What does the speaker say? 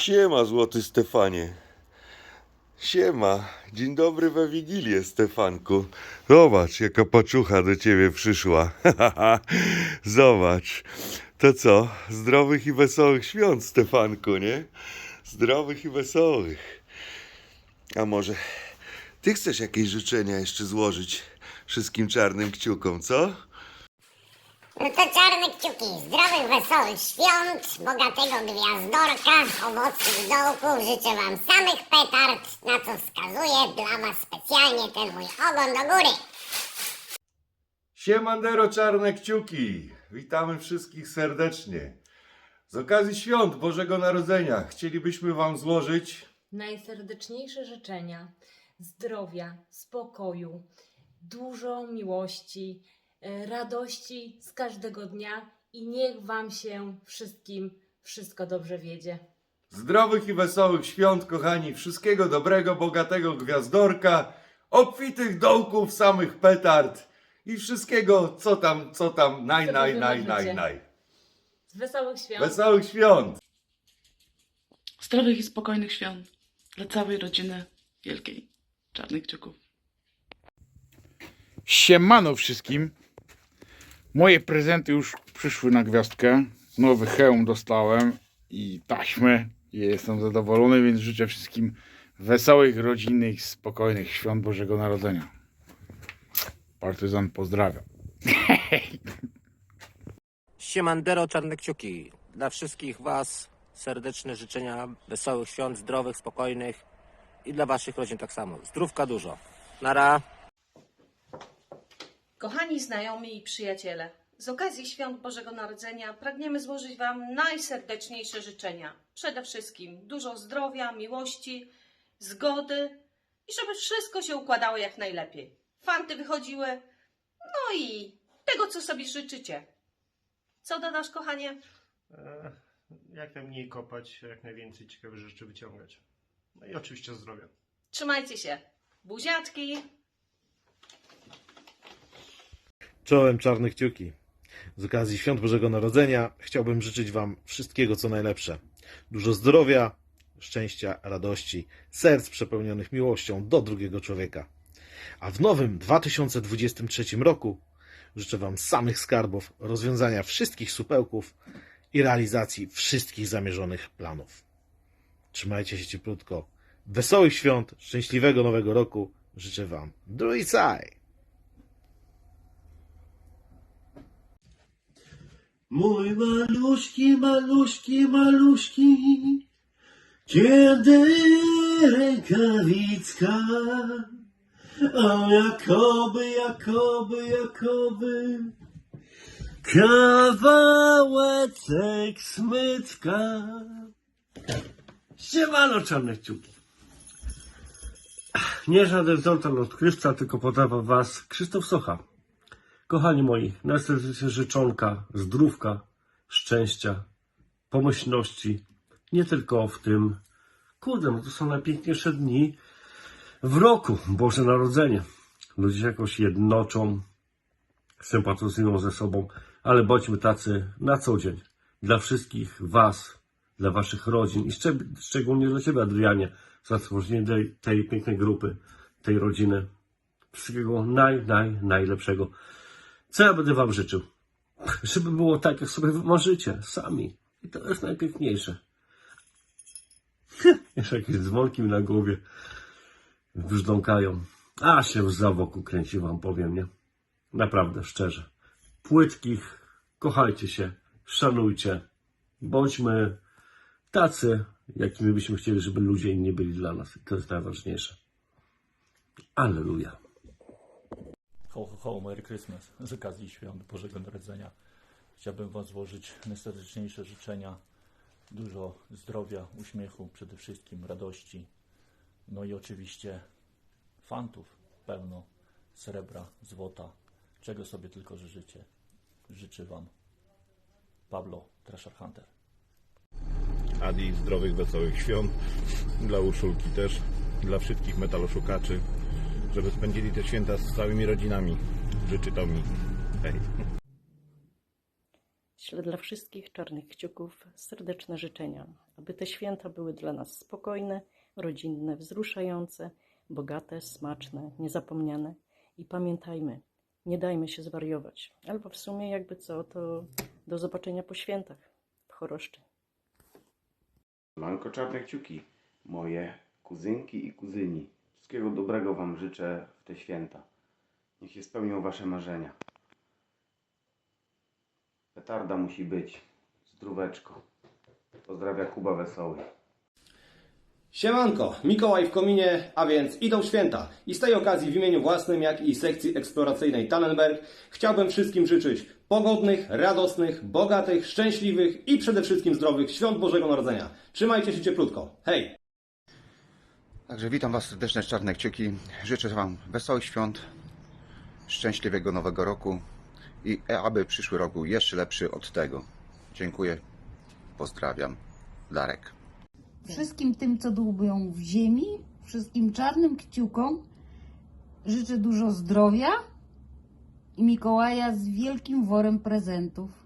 Siema, złoty Stefanie. Siema. Dzień dobry we Wigilię, Stefanku. Zobacz, jaka paczucha do ciebie przyszła. Zobacz. To co? Zdrowych i wesołych świąt, Stefanku, nie? Zdrowych i wesołych. A może ty chcesz jakieś życzenia jeszcze złożyć wszystkim czarnym kciukom, co? No to czarne kciuki, zdrowych, wesołych świąt, bogatego gwiazdorka, owocnych dołków. Życzę wam samych petard, na co wskazuje dla was specjalnie ten mój ogon do góry. Siemandero czarne kciuki! Witamy wszystkich serdecznie. Z okazji świąt Bożego Narodzenia chcielibyśmy Wam złożyć Najserdeczniejsze życzenia zdrowia, spokoju, dużo miłości, radości z każdego dnia i niech Wam się wszystkim wszystko dobrze wiedzie. zdrowych i wesołych świąt, kochani, wszystkiego dobrego, bogatego gwiazdorka, obfitych dołków, samych petard i wszystkiego, co tam, co tam, naj, Co naj, wy naj, naj, naj. Z wesołych świąt! Wesołych świąt! Zdrowych i spokojnych świąt dla całej rodziny wielkiej czarnych kciuków. Siemano wszystkim. Moje prezenty już przyszły na gwiazdkę. Nowy hełm dostałem i taśmę. I jestem zadowolony, więc życzę wszystkim wesołych, rodzinnych, spokojnych świąt Bożego Narodzenia. Partyzan pozdrawia. Siemandero Czarne Kciuki. Dla wszystkich Was serdeczne życzenia wesołych świąt, zdrowych, spokojnych i dla Waszych rodzin tak samo. Zdrówka dużo. Nara. Kochani znajomi i przyjaciele, z okazji świąt Bożego Narodzenia pragniemy złożyć Wam najserdeczniejsze życzenia. Przede wszystkim dużo zdrowia, miłości, zgody i żeby wszystko się układało jak najlepiej. Fanty wychodziły, no i tego, co sobie życzycie. Co dodasz, kochanie? E, jak najmniej kopać, jak najwięcej ciekawych rzeczy wyciągać. No i oczywiście zdrowia. Trzymajcie się. Buziaczki! Czołem czarne kciuki. Z okazji Świąt Bożego Narodzenia chciałbym życzyć Wam wszystkiego co najlepsze. Dużo zdrowia, szczęścia, radości, serc przepełnionych miłością do drugiego człowieka. A w nowym 2023 roku życzę Wam samych skarbów, rozwiązania wszystkich supełków i realizacji wszystkich zamierzonych planów. Trzymajcie się cieplutko. Wesołych świąt, szczęśliwego nowego roku życzę Wam. Druicaj! Mój maluszki, maluszki, maluszki, kiedy rękawicka, o jakoby, jakoby, jakoby, kawałeczek smyczka. Siemano czarne kciuki. Nie żaden Zoltan odkrywca, tylko podawa was Krzysztof Socha. Kochani moi, najserdeczniejsze życzonka, zdrówka, szczęścia, pomyślności. Nie tylko w tym, kurde, no to są najpiękniejsze dni w roku, Boże Narodzenie. Ludzie się jakoś jednoczą, sympatyzują ze sobą, ale bądźmy tacy na co dzień. Dla wszystkich Was, dla Waszych rodzin i szczeg- szczególnie dla Ciebie, Adrianie, za stworzenie tej, tej pięknej grupy, tej rodziny. Wszystkiego naj, naj, najlepszego. Co ja będę Wam życzył? Żeby było tak, jak sobie marzycie, sami. I to jest najpiękniejsze. Jeszcze jakieś dzwonki na głowie brzdąkają. A się za wokół kręci, Wam powiem, nie? Naprawdę, szczerze. Płytkich, kochajcie się, szanujcie. Bądźmy tacy, jakimi byśmy chcieli, żeby ludzie inni byli dla nas. I to jest najważniejsze. Alleluja. Ho, ho, ho, Merry Christmas. Z okazji świąt Bożego Narodzenia chciałbym Wam złożyć najserdeczniejsze życzenia. Dużo zdrowia, uśmiechu, przede wszystkim radości. No i oczywiście fantów pełno, srebra, złota, czego sobie tylko życzycie. Życzę Wam Pablo Treasure Hunter. Adi, zdrowych, wesołych świąt. Dla Urszulki też, dla wszystkich metaloszukaczy, żeby spędzili te święta z całymi rodzinami. Życzy to mi. Hej. Ślę dla wszystkich czarnych kciuków serdeczne życzenia, aby aby te święta były dla nas spokojne, rodzinne, wzruszające, bogate, smaczne, niezapomniane. I pamiętajmy, nie dajmy się zwariować. Albo w sumie, jakby co, to do zobaczenia po świętach w Choroszczy. Manko czarne kciuki, moje kuzynki i kuzyni. Wszystkiego dobrego Wam życzę w te święta. Niech się spełnią Wasze marzenia. Petarda musi być. Zdróweczko. Pozdrawia Kuba Wesoły. Siemanko, Mikołaj w kominie, a więc idą święta. I z tej okazji w imieniu własnym, jak i sekcji eksploracyjnej Tannenberg chciałbym wszystkim życzyć pogodnych, radosnych, bogatych, szczęśliwych i przede wszystkim zdrowych świąt Bożego Narodzenia. Trzymajcie się cieplutko. Hej! Także witam Was serdecznie, Czarne Kciuki. Życzę Wam wesołych świąt, szczęśliwego nowego roku i aby przyszły rok był jeszcze lepszy od tego. Dziękuję, pozdrawiam. Darek. Wszystkim tym, co dłubią w ziemi, wszystkim czarnym kciukom życzę dużo zdrowia i Mikołaja z wielkim worem prezentów.